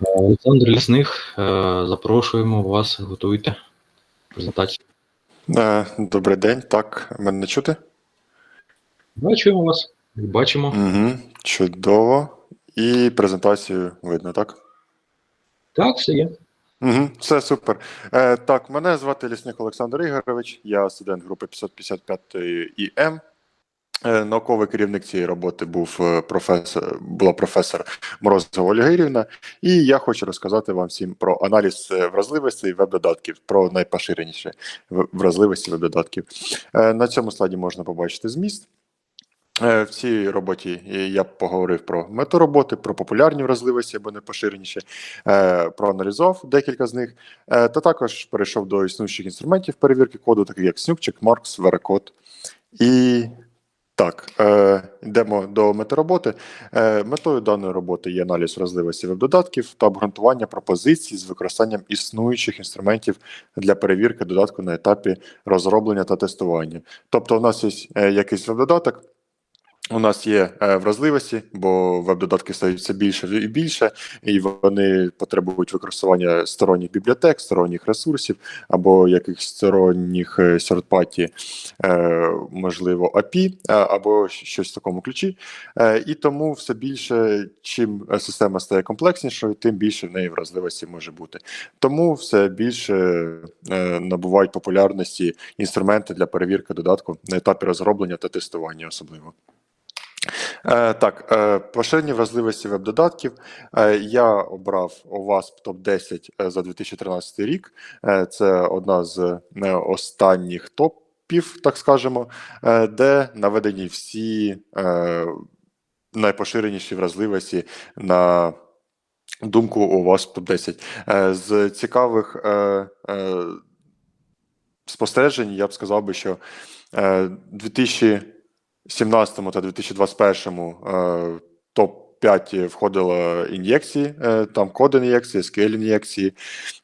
Олександр Лісних, е, запрошуємо вас, готуйте презентацію. Е, Добрий день, так, мене не чути? Бачимо вас, бачимо. Угу, чудово. І презентацію видно, так? Так, все є. Угу, все супер. Е, так, мене звати Лісник Олександр Ігорович, я студент групи 555 ІМ. Е, науковий керівник цієї роботи був е, професор, була професор Морозова Ольга Ігорівна, і я хочу розказати вам всім про аналіз е, вразливостей веб-додатків, про найпоширеніші вразливості веб-додатків. На цьому слайді можна побачити зміст. В цій роботі я поговорив про мету роботи, про популярні вразливості або найпоширеніші, е, проаналізував декілька з них, та також перейшов до існуючих інструментів перевірки коду, таких як Snoop, Checkmarks, Veracode. І так, е, йдемо до мети роботи. Е, метою даної роботи є аналіз вразливості веб-додатків та обґрунтування пропозицій з використанням існуючих інструментів для перевірки додатку на етапі розроблення та тестування. Тобто, у нас є е, якийсь веб-додаток. У нас є е, вразливості, бо веб-додатки стають все більше і більше, і вони потребують використання сторонніх бібліотек, сторонніх ресурсів або якихось сторонніх е, е, можливо, API, е, або щось в такому ключі. І тому все більше, чим система стає комплекснішою, тим більше в неї вразливості може бути. Тому все більше набувають популярності інструменти для перевірки додатку на етапі розроблення та тестування, особливо. Е, так, е, поширені вразливості веб-додатків. Е, я обрав OWASP топ-10 е, за 2013 рік. Це одна з останніх топів, так скажемо, де наведені всі найпоширеніші вразливості на думку OWASP топ-10. Е, з цікавих спостережень я б сказав би, що е, 2000 2017 та 2021 е, топ-5 входило ін'єкції, е, там код ін'єкції, SQL ін'єкції,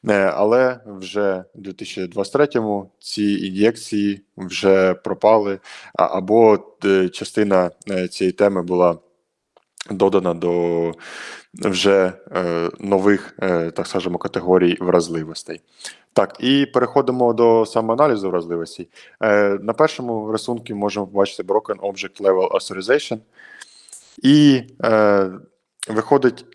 е, але вже в 2023-му ці ін'єкції вже пропали, або е, частина цієї теми була додана до вже нових, так скажемо, категорій вразливостей. Так, і переходимо до самоаналізу вразливостей. Е, на першому рисунку можемо побачити Broken Object Level Authorization. І е, виходить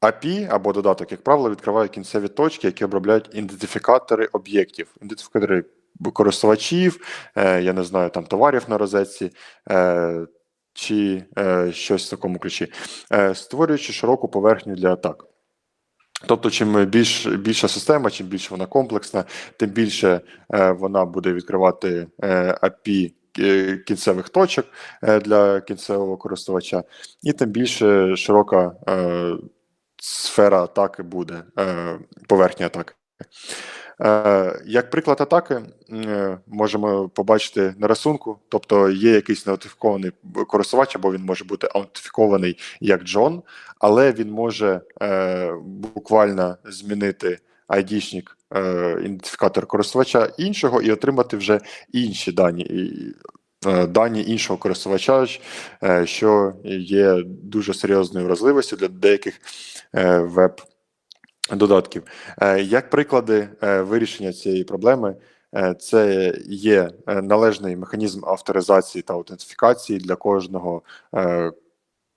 API або додаток, як правило, відкриває кінцеві точки, які обробляють ідентифікатори об'єктів, ідентифікатори користувачів, е, я не знаю, там товарів на розетці. Е, чи е, щось в такому ключі, е, створюючи широку поверхню для атак. Тобто, чим більш, більша система, чим більше вона комплексна, тим більше е, вона буде відкривати е, API е, кінцевих точок е, для кінцевого користувача, і тим більше широка е, сфера атаки буде, е, поверхня атаки. Е, Як приклад атаки, е, можемо побачити на рисунку, тобто є якийсь неаутифікований користувач, або він може бути аутифікований як Джон, але він може е, буквально змінити айдішник, ідентифікатор користувача іншого і отримати вже інші дані. Дані іншого користувача, що є дуже серйозною вразливістю для деяких веб додатків. Е, Як приклади е, вирішення цієї проблеми, е, це є належний механізм авторизації та аутентифікації для кожного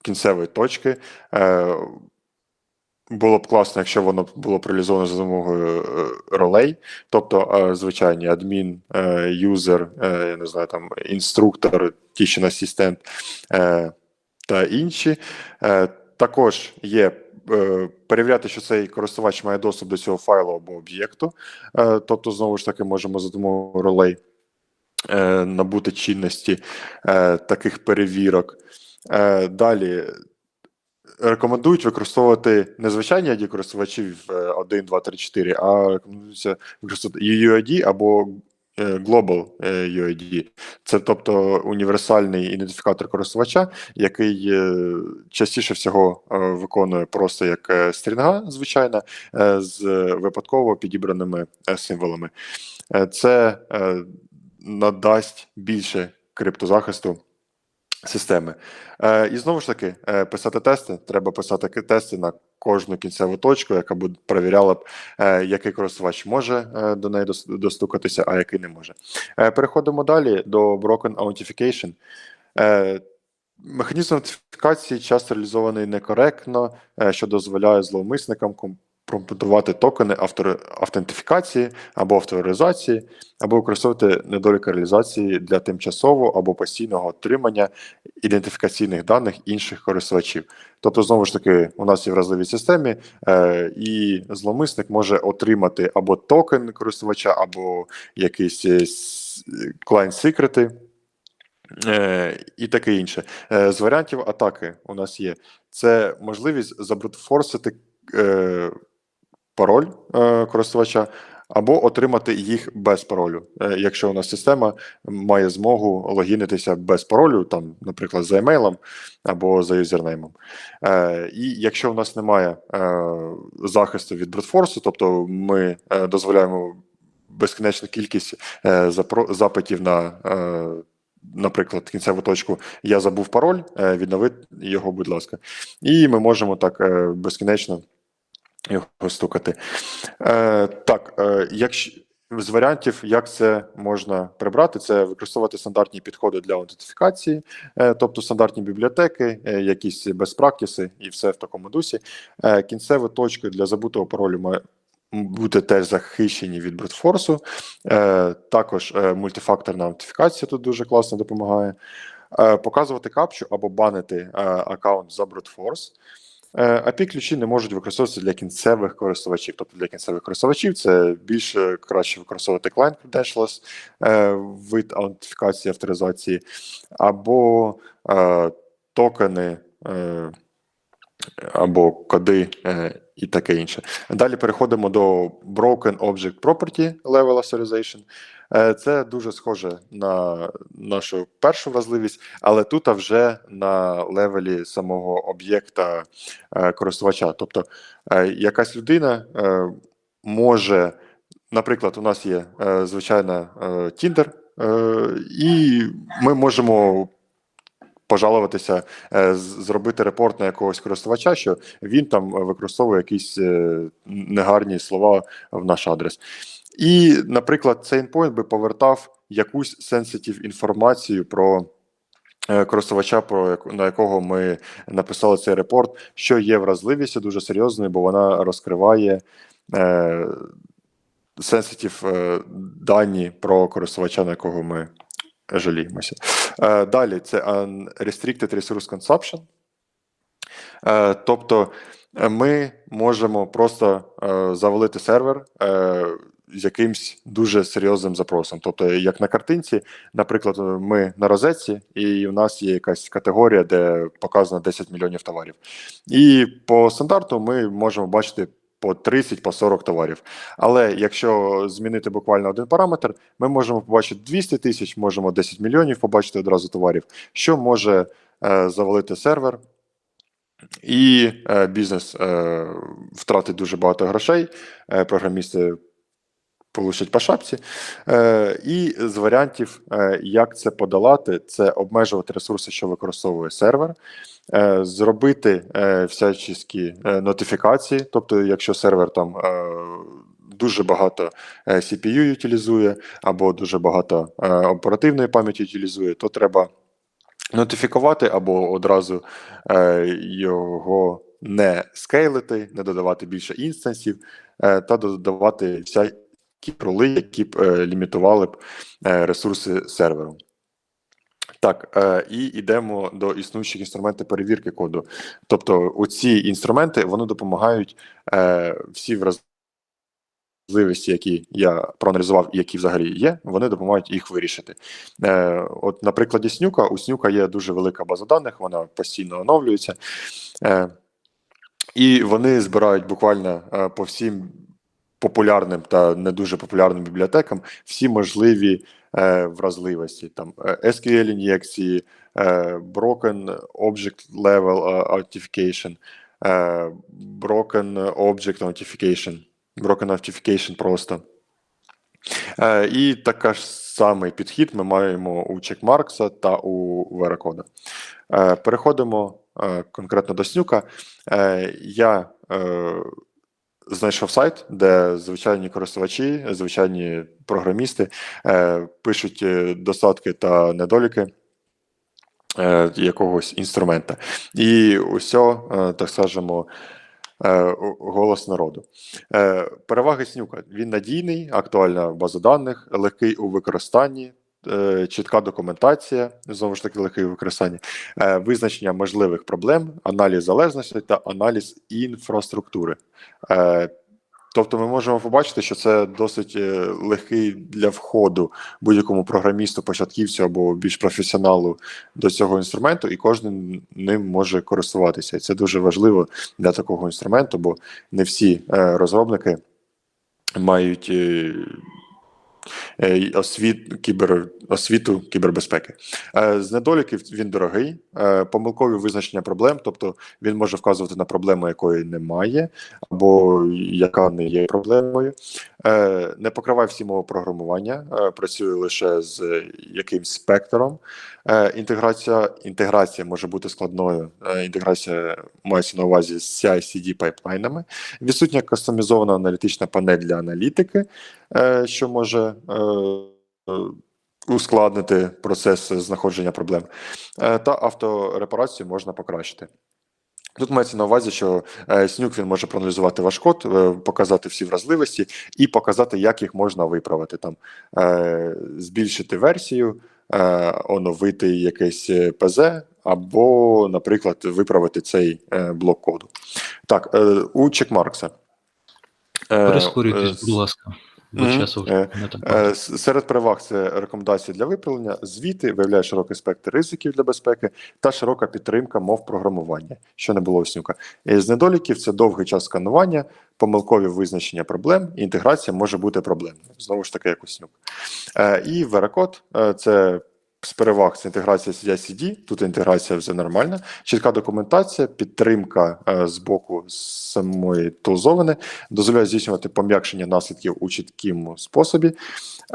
кінцевої точки. Було б класно, якщо воно було б реалізовано за допомогою ролей, тобто звичайні адмін, юзер, я не знаю, там інструктор, teaching асистент та інші. Також є перевіряти, що цей користувач має доступ до цього файлу або об'єкту. Е, Тобто, знову ж таки, можемо за допомогою ролей е, набути чинності е, таких перевірок. Е, Далі рекомендують використовувати не звичайні ID користувачів е, 1, 2, 3, 4, а рекомендується використовувати UUID або е, Global е, UID. Це тобто універсальний ідентифікатор користувача, який е, частіше всього е, виконує просто як е, стрінга, звичайна, е, з випадково підібраними е, символами. Е, Це е, надасть більше криптозахисту системи. Е, і знову ж таки, е, писати тести. Треба писати тести на кожну кінцеву точку, яка буде перевіряла б, е, який користувач може до неї достукатися, а який не може. Переходимо далі до Broken Authentication. Механізм аутентифікації часто реалізований некоректно, що дозволяє зловмисникам компрометувати токени автентифікації або авторизації, або використовувати недоліки реалізації для тимчасового або постійного отримання ідентифікаційних даних інших користувачів. Тобто, знову ж таки, у нас є вразливі системі, е, і зловмисник може отримати або токен користувача, або якісь е, с- клайнт-секрети. Е, і таке інше. Е, з варіантів атаки у нас є це можливість забрутфорсити е, пароль е, користувача або отримати їх без паролю. Е, якщо у нас система має змогу логінитися без паролю, там, наприклад, за емейлом або за юзернеймом. Е, і якщо у нас немає е, захисту від брутфорсу, тобто ми е, дозволяємо безкінечну кількість е, запро- запитів на. Е, Наприклад, кінцеву точку я забув пароль, е, віднови його, будь ласка. І ми можемо так е, безкінечно його стукати. Е, так, е, якщо з варіантів, як це можна прибрати, це використовувати стандартні підходи для аутентифікації, е, тобто стандартні бібліотеки, е, якісь безпрактиси і все в такому дусі. Е, кінцеві точки для забутого паролю має бути теж захищені від брутфорсу. Також мультифакторна аутентифікація тут дуже класно допомагає. Показувати капчу або банити аккаунт за брутфорс. Е, API ключі не можуть використовуватися для кінцевих користувачів. Тобто для кінцевих користувачів це більше краще використовувати client credentials, е, вид аутентифікації, авторизації, або е, токени, або коди і таке інше. Далі переходимо до Broken Object Property Level Authorization. Е, Це дуже схоже на нашу першу вразливість, але тут вже на левелі самого об'єкта е, користувача. Тобто е, якась людина може, наприклад, у нас є звичайна Tinder, і ми можемо пожалуватися, е, зробити репорт на якогось користувача, що він там використовує якісь е, негарні слова в наш адрес. І, наприклад, цей endpoint би повертав якусь сенситив інформацію про е, користувача, про на якого ми написали цей репорт, що є вразливістю дуже серйозною, бо вона розкриває е, сенситив е, дані про користувача, на якого ми жаліємося. Е, далі це Unrestricted Resource Consumption. Е, тобто е, ми можемо просто завалити сервер з якимсь дуже серйозним запросом. Тобто, як на картинці, наприклад, ми на розетці, і в нас є якась категорія, де показано 10 мільйонів товарів. І по стандарту ми можемо бачити. По 30, по 40 товарів. Але якщо змінити буквально один параметр, ми можемо побачити 200 тисяч, можемо 10 мільйонів побачити одразу товарів, що може е, завалити сервер, і е, бізнес е, втратить дуже багато грошей, е, програмісти получать по шапці. Е, і з варіантів, е, як це подолати, це обмежувати ресурси, що використовує сервер, е, зробити е, всячески е, нотифікації, тобто, якщо сервер там. Е, Дуже багато е, CPU утилізує, або дуже багато е, оперативної пам'яті утилізує, то треба нотифікувати або одразу е, його не скейлити, не додавати більше інстансів, е, та додавати всякі роли, які б е, лімітували б е, ресурси серверу. Так, е, і йдемо до існуючих інструментів перевірки коду. Тобто, оці інструменти вони допомагають е, всі вразливості, які я проаналізував і які взагалі є, вони допомагають їх вирішити. Е, от на прикладі Снюка, у Снюка є дуже велика база даних, вона постійно оновлюється. Е, і вони збирають буквально е, по всім популярним та не дуже популярним бібліотекам всі можливі е, вразливості, там е, SQL ін'єкції, е, Broken Object Level е, Authentication, е, Broken Object Authentication, Broken Authentication просто. Е, і така ж самий підхід ми маємо у Чекмаркса та у Веракода. Е, Переходимо е, конкретно до Снюка. Е, Я е, знайшов сайт, де звичайні користувачі, звичайні програмісти е, пишуть е, достатки та недоліки е, якогось інструмента. І усе, е, так скажемо, е, голос народу. Е, Переваги Снюка. Він надійний, актуальна база даних, легкий у використанні. Е, Чітка документація, знову ж таки, легкий у використанні, е, визначення можливих проблем, аналіз залежності та аналіз інфраструктури. Е, Тобто, ми можемо побачити, що це досить легкий для входу будь-якому програмісту, початківцю або більш професіоналу до цього інструменту, і кожен ним може користуватися. І це дуже важливо для такого інструменту, бо не всі розробники мають освіт, кібер, освіту кібербезпеки. Е, З недоліків він дорогий, е, помилкові визначення проблем, тобто він може вказувати на проблему, якої немає, або яка не є проблемою. Е, Не покриває всі мови програмування, е, працює лише з якимсь спектром. Е, Інтеграція, інтеграція може бути складною. Інтеграція мається на увазі з CI-CD пайплайнами. Відсутня кастомізована аналітична панель для аналітики, що може ускладнити процес знаходження проблем. Та авторепарацію можна покращити. Тут мається на увазі, що е, снюк він може проаналізувати ваш код, е, показати всі вразливості і показати, як їх можна виправити. Там е, збільшити версію, оновити якесь ПЗ, або, наприклад, виправити цей блок коду. Так, у чекмаркса. Прискорюйтесь, будь ласка. Мгм. часу вже Е, не так Е, Серед переваг це рекомендації для виправлення, звіти, виявляє широкий спектр ризиків для безпеки та широка підтримка мов програмування, що не було у Снюка. З недоліків це довгий час сканування, помилкові визначення проблем, і інтеграція може бути проблемною. Знову ж таки, як у Снюк. Е, І веракод – це з переваг це інтеграція CI-CD, тут інтеграція вже нормальна, чітка документація, підтримка е, з боку самої тулзовини, дозволяє здійснювати пом'якшення наслідків у чіткому способі.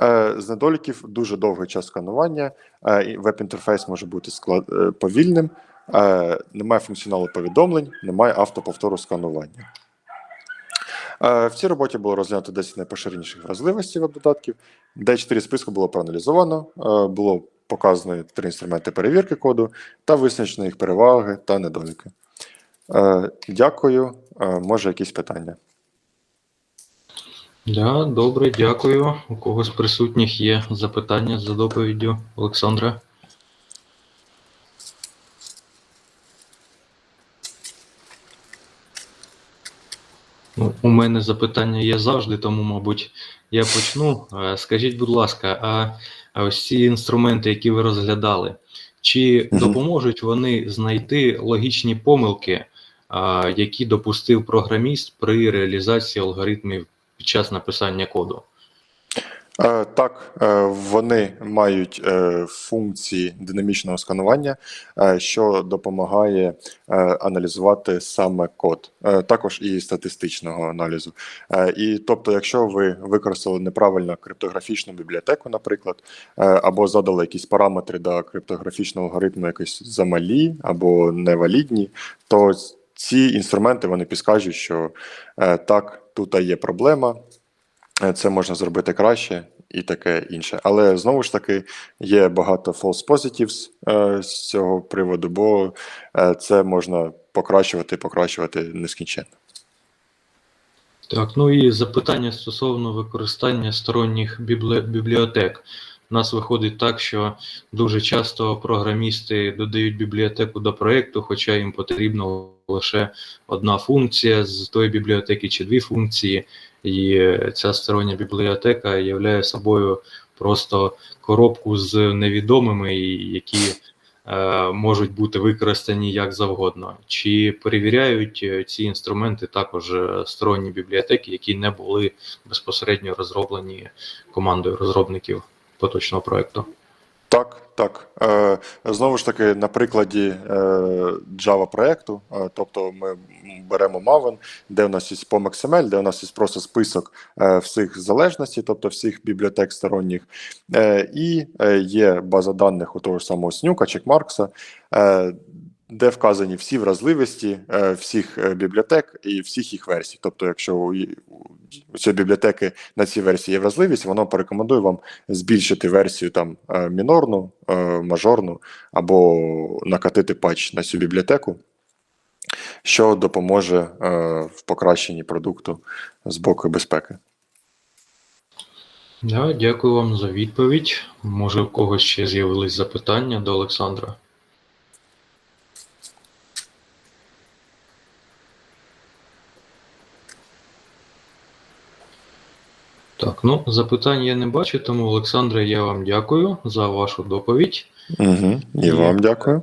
Е, З недоліків дуже довгий час сканування, е, веб-інтерфейс може бути склад... е, повільним, е, немає функціоналу повідомлень, немає автоповтору сканування. Е, В цій роботі було розглянуто 10 найпоширеніших вразливостей веб-додатків, де 4 списку було проаналізовано, е, було показано три інструменти перевірки коду та визначено їх переваги та недоліки. Е, Дякую. Е, Може, якісь питання? Да, добре, дякую. У когось присутніх є запитання за доповіддю Олександра? Ну, у мене запитання є завжди, тому, мабуть, я почну. Е, Скажіть, будь ласка, а, а ось ці інструменти, які ви розглядали, чи допоможуть вони знайти логічні помилки, які допустив програміст при реалізації алгоритмів під час написання коду? Е, Так, е, вони мають е, функції динамічного сканування, що допомагає аналізувати саме код, також і статистичного аналізу. І тобто, якщо ви використали неправильно криптографічну бібліотеку, наприклад, або задали якісь параметри до криптографічного алгоритму якось замалі або невалідні, то ці інструменти вони підскажуть, що так, тут є проблема. Е, Це можна зробити краще і таке інше. Але знову ж таки є багато false positives е, з цього приводу, бо е, це можна покращувати, покращувати нескінченно. Так, ну і запитання стосовно використання сторонніх бібле- бібліотек. У нас виходить так, що дуже часто програмісти додають бібліотеку до проєкту, хоча їм потрібна лише одна функція з тої бібліотеки чи дві функції. І ця стороння бібліотека являє собою просто коробку з невідомими, які е, можуть бути використані як завгодно. Чи перевіряють е, ці інструменти також е, сторонні бібліотеки, які не були безпосередньо розроблені командою розробників поточного проекту? Так, так. Е, знову ж таки, на прикладі е, Java проекту, е, тобто ми беремо Maven, де в нас є POM XML, де у нас є просто список всіх залежностей, тобто всіх бібліотек сторонніх, і є база даних у того ж самого Снюка, Чекмаркса, де вказані всі вразливості е, всіх е, бібліотек і всіх їх версій. Тобто, якщо у, цієї бібліотеки на цій версії є вразливість, воно порекомендує вам збільшити версію там е, мінорну, мажорну або накатити патч на цю бібліотеку, що допоможе в покращенні продукту з боку безпеки. Да, дякую вам за відповідь. Може, у когось ще з'явились запитання до Олександра? Так, ну запитань я не бачу, тому Олександре, я вам дякую за вашу доповідь. Угу. І вам дякую.